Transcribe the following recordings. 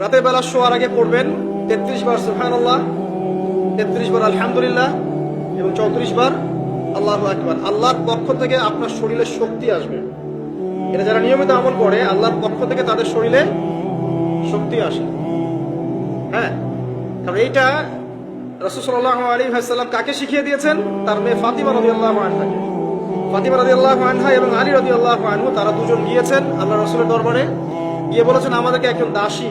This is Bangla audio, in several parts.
রাতের বেলা শোয়ার আগে পড়বেন। তেত্রিশ বার সুহান আল্লাহ তেত্রিশ বার আলহামদুলিল্লাহ এবং চৌত্রিশ বার আল্লাহ আকবার। আল্লাহর পক্ষ থেকে আপনার শরীরে শক্তি আসবে। এটা যারা নিয়মিত আমল করে, আল্লাহর পক্ষ থেকে তাদের শরীরে শক্তি আসে। হ্যাঁ কারণ এইটা রসুল্লাহ আলী ভাইসাল্লাম কাকে শিখিয়ে দিয়েছেন? তার মেয়ে ফাতিমা রবি আল্লাহ আনহাকে। ফাতিমা রবি আল্লাহ আনহা এবং আলী রবি আল্লাহ আনহু, তারা দুজন গিয়েছেন আল্লাহ রসুলের দরবারে। গিয়ে বলেছেন, আমাদেরকে একজন দাসী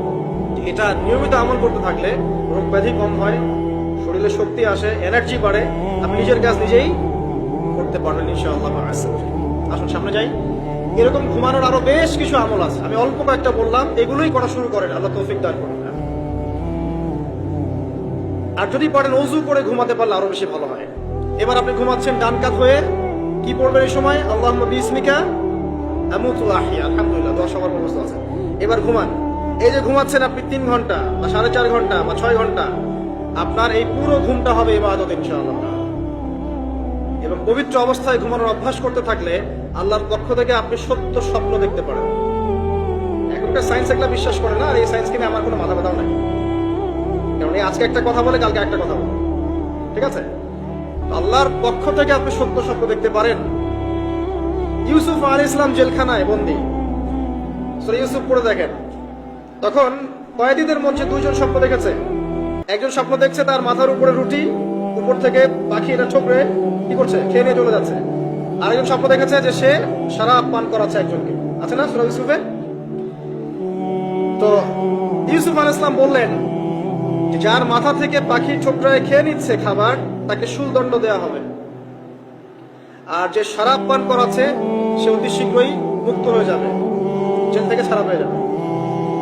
এটা নিয়মিত আমল করতে থাকলে রোগ ব্যাধি কম হয়, শরীরে শক্তি আসে এনার্জি বাড়ে। আপনি নিজের কাজ নিজেই করতে পারবেন ইনশাআল্লাহ। আসুন, সামনে যাই। এরকম ঘুমানোর আরও বেশ কিছু আমল আছে। আমি অল্প কয়েকটা বললাম, এগুলোই করা শুরু করেন। আল্লাহ তৌফিক দান করেন। আর যদি পারেন অজু করে ঘুমাতে পারলে আরও বেশি ভালো হয়। এবার আপনি ঘুমাচ্ছেন ডান কাত হয়ে, কি পড়বেন এই সময়? আল্লাহ বিসমিকা আমুতুল আহিয়া আলহামদুলিল্লাহ, দশ আমার ব্যবস্থা আছে। এবার ঘুমান। এই যে ঘুমাচ্ছেন আপনি তিন ঘণ্টা, বা সাড়ে চার ঘণ্টা, বা ছয় ঘণ্টা, আপনার এই পুরো ঘুমটা হবে ইবাদত ইনশাআল্লাহ। এবং পবিত্র অবস্থায় ঘুমানোর অভ্যাস করতে থাকলে আল্লাহর পক্ষ থেকে আপনি সত্য স্বপ্ন দেখতে পারেন। এখনকার সায়েন্স এগুলা বিশ্বাস করে না, আর এই সায়েন্সকে নিয়ে আমার কোনো মাথা ব্যথাও নাই। কারণ এই আজকে একটা কথা বলে, কালকে একটা কথা বলে। ঠিক আছে? আল্লাহর পক্ষ থেকে আপনি সত্য স্বপ্ন দেখতে পারেন। ইউসুফ আলী ইসলাম জেলখানায় বন্দি। ইউসুফ পড়ে দেখেন। তখন কয়েদিদের মঞ্চে দুইজন স্বপ্ন দেখেছে। একজন স্বপ্ন দেখছে তার মাথার উপরে রুটি, উপর থেকে পাখি এটা ঠোকরে কি করছে, খেয়ে নিয়ে চলে যাচ্ছে। আরেকজন স্বপ্ন দেখেছে যে সে সারা পান করাচ্ছে একজনকে। আছে না সুরা ইউসুফে তো ইউসুফ আল ইসলাম বললেন যার মাথা থেকে পাখি ঠোকরায় খেয়ে নিচ্ছে খাবার, তাকে শুলদণ্ড দেওয়া হবে। আর যে শারাপ পান করাচ্ছে, সে অতি শীঘ্রই মুক্ত হয়ে যাবে। জেল থেকে ছাড়া হয়ে যাবে।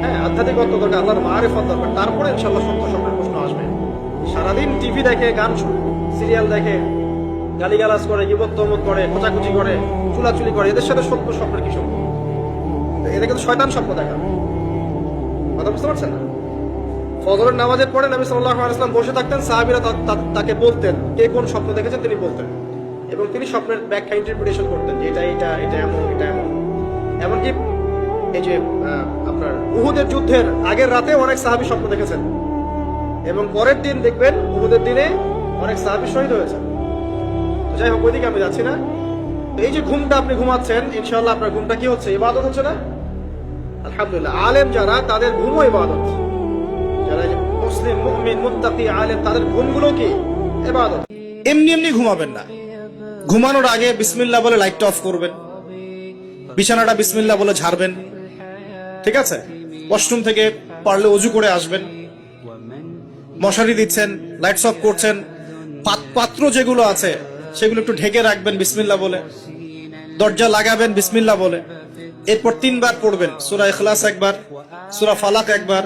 হ্যাঁ আধ্যাত্মিকত্ব দরকার, আল্লাহর মারেফত দরকার। তারপরে ইনশাল্লাহ সত্য স্বপ্নের প্রশ্ন আসবে। সারাদিন টিভি দেখে, গান শুনে সিরিয়াল দেখে, গালিগালাজ করে ইবত তমত করে, খোঁচাখুচি করে, চুলাচুলি করে, এদের সাথে সত্য স্বপ্নের কি সম্পর্ক? এদের কিন্তু শয়তান স্বপ্ন দেখা। কথা বুঝতে পারছেন না? ফজরের নামাজের পরে নবী সাল্লাল্লাহু আলাইহি ওয়াসাল্লাম বসে থাকতেন, সাহাবীরা তা- তা- তাকে বলতেন, কে কোন স্বপ্ন দেখেছেন তিনি বলতেন। এবং তিনি স্বপ্নের ব্যাখ্যা ইন্টারপ্রিটেশন করতেন যে এটা এটা এটা এমন এটা এমন। এমনকি এই যে আপনার উহুদের যুদ্ধের আগের রাতে অনেক সাহাবী স্বপ্ন দেখেছেন। এবং পরের দিন দেখবেন উহুদের দিনে অনেক সাহাবী শহীদ যাই হোক, ওইদিকে আমি যাচ্ছি না। এই যে ঘুমটা আপনি ঘুমাচ্ছেন, ইনশাআল্লাহ আপনার ঘুমটা কি হচ্ছে? ইবাদত হচ্ছে না? আলহামদুলিল্লাহ, আলেম যারা, তাদের ঘুমও ইবাদত। যারা মুসলিম, মুমিন, মুত্তাকি, আলেম, তাদের ঘুমগুলো কি? ইবাদত। এমনি এমনি ঘুমাবেন না। ঘুমানোর আগে বিসমিল্লাহ বলে লাইটটা অফ করবেন। বিছানাটা বিসমিল্লাহ বলে ঝাড়বেন। ঠিক আছে? ওয়াশরুম থেকে পারলে অজু করে আসবেন। মশারি দিচ্ছেন লাইটস অফ করছেন। পাত- পাত্র যেগুলো আছে, সেগুলো একটু ঢেকে রাখবেন বিসমিল্লা বলে। দরজা লাগাবেন, বিসমিল্লাহ বলে। এরপর তিনবার পড়বেন, সুরা ইখলাস একবার, সুরা ফালাক একবার,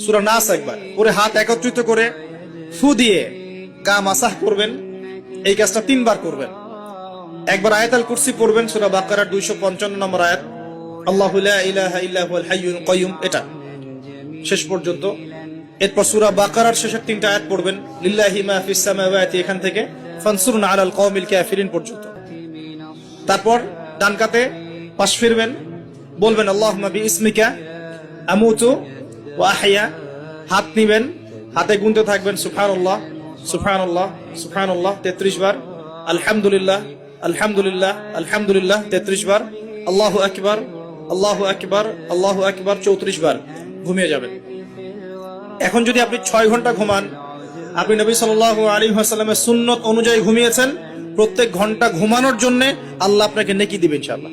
সুরা নাস একবার। পরে হাত একত্রিত করে ফু দিয়ে গা মাসাহ করবেন। এই কাজটা তিনবার করবেন। একবার আয়াতাল কুরসি পড়বেন, সুরা বাকারার দুইশো পঞ্চান্ন নম্বর আয়াত। আল্লাহু লা ইলাহা ইল্লা হুয়াল হাইয়ুল কাইয়ুম, এটা। শেষ পর্যন্ত। এরপর সূরা বাকারার শেষের তিনটা আয়াত পড়বেন। লিল্লাহি মা ফিস এখান থেকে। ফানসুরনা আলাল কওমিল কাফিরিন পর্যন্ত। তারপর ডান কাতে পাশ ফিরবেন। বলবেন, আল্লাহুম্মা বিইসমিকা আমুতু ওয়া আহইয়া। হাত নিবেন, হাতে গুনতে থাকবেন, সুবহানাল্লাহ সুবহানাল্লাহ সুবহানাল্লাহ 33 বার। আলহামদুলিল্লাহ আলহামদুলিল্লাহ আলহামদুলিল্লাহ 33 বার। আল্লাহু আকবার আল্লাহু আকবার আল্লাহু আকবার 34 বার ঘুমিয়ে যাবেন। এখন যদি আপনি ছয় ঘণ্টা ঘুমান, আপনি নবী সাল আলী সাল্লামের সুন্নত অনুযায়ী ঘুমিয়েছেন, প্রত্যেক ঘণ্টা ঘুমানোর জন্য আল্লাহ আপনাকে নেকি দিবেন ইনশাআল্লাহ।